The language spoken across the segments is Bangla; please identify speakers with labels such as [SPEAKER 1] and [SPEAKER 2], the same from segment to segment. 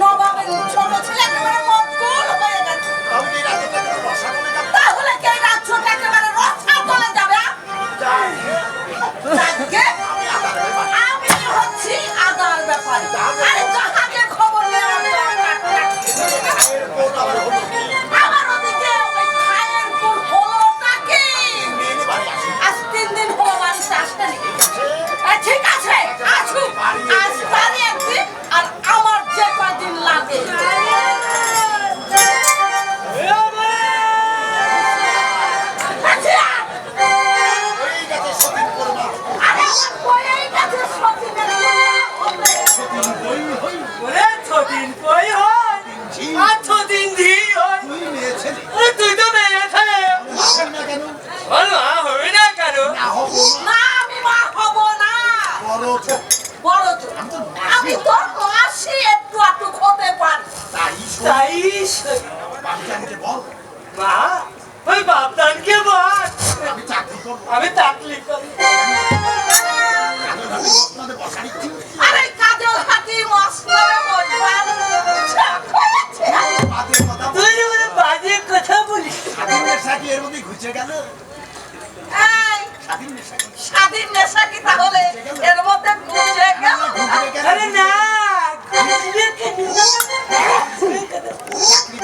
[SPEAKER 1] নবাবের ছোট ছেলে
[SPEAKER 2] বাপদানকে বল।
[SPEAKER 3] মা ওই বাপদানকে বল।
[SPEAKER 2] আমি চাকরি করব।
[SPEAKER 3] আমি
[SPEAKER 1] চাকরি
[SPEAKER 2] করব। কথা
[SPEAKER 3] বলিস।
[SPEAKER 2] স্বাধীন নেশা কি এর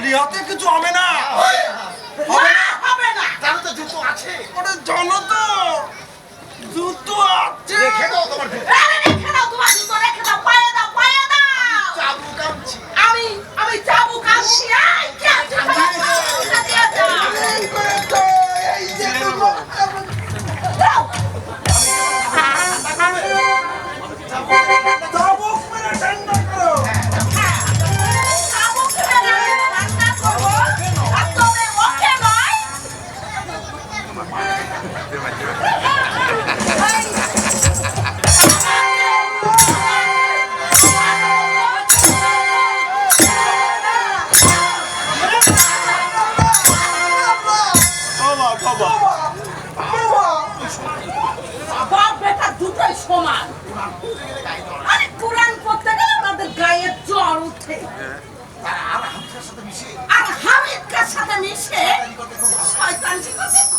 [SPEAKER 2] জালিয়াতে কিছু হবে না।
[SPEAKER 4] হবে না।
[SPEAKER 2] তো জুতো আছে।
[SPEAKER 4] ওটা জানো তো। জুতো আছে।
[SPEAKER 2] রেখে দাও তোমার জুতো।
[SPEAKER 1] রেখে দাও তোমার জুতো রেখে দাও পায়ে দাও পায়ে দাও।
[SPEAKER 2] চাবুক আনছি।
[SPEAKER 1] আমি আমি চাবুক আনছি। আই কি আছে বাপ বেটা দুটোই সমান। আরে কোরআন করতে গেলে ওনাদের গায়ে উঠে। হ্যাঁ। হামিদকার সাথে মিশে শয়তান করতে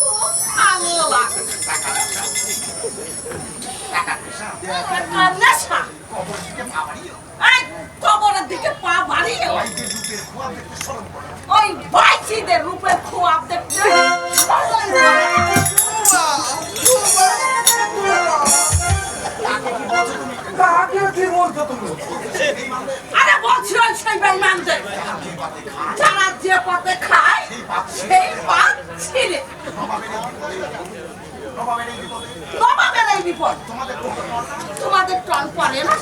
[SPEAKER 1] ওই বেলমানদের যারা যে পথে খায়, সেই পথ ছিঁড়ে।
[SPEAKER 2] তোমাদের
[SPEAKER 1] টন পরে না?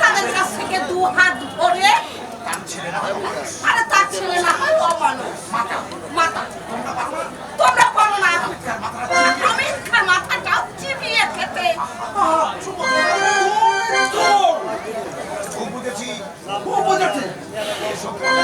[SPEAKER 1] তাদের কাছ থেকে দু হাত ধরে আরে তার ছেলে না হয় ও মাথাটাও চিবিয়ে খেতে।
[SPEAKER 3] 爽。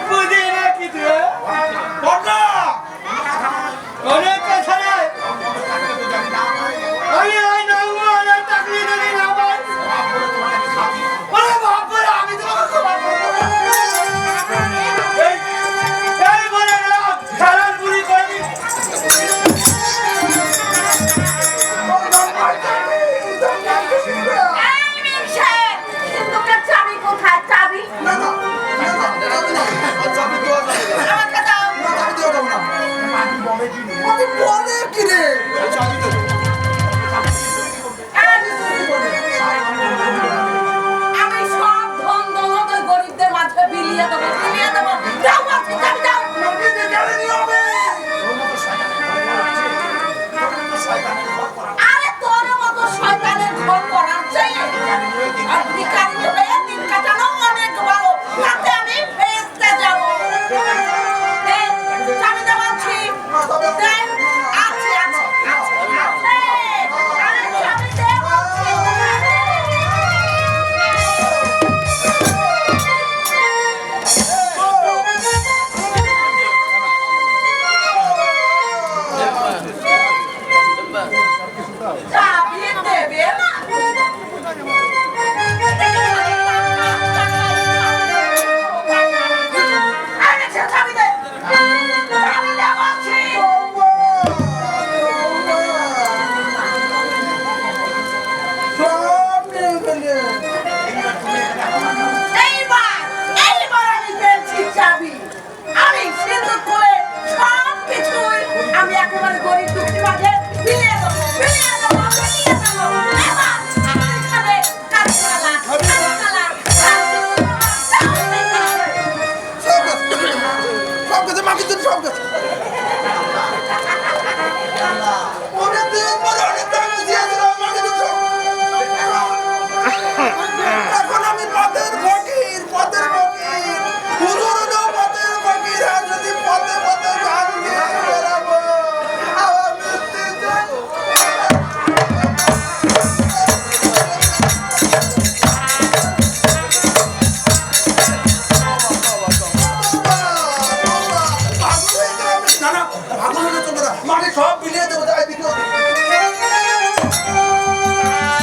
[SPEAKER 3] 那么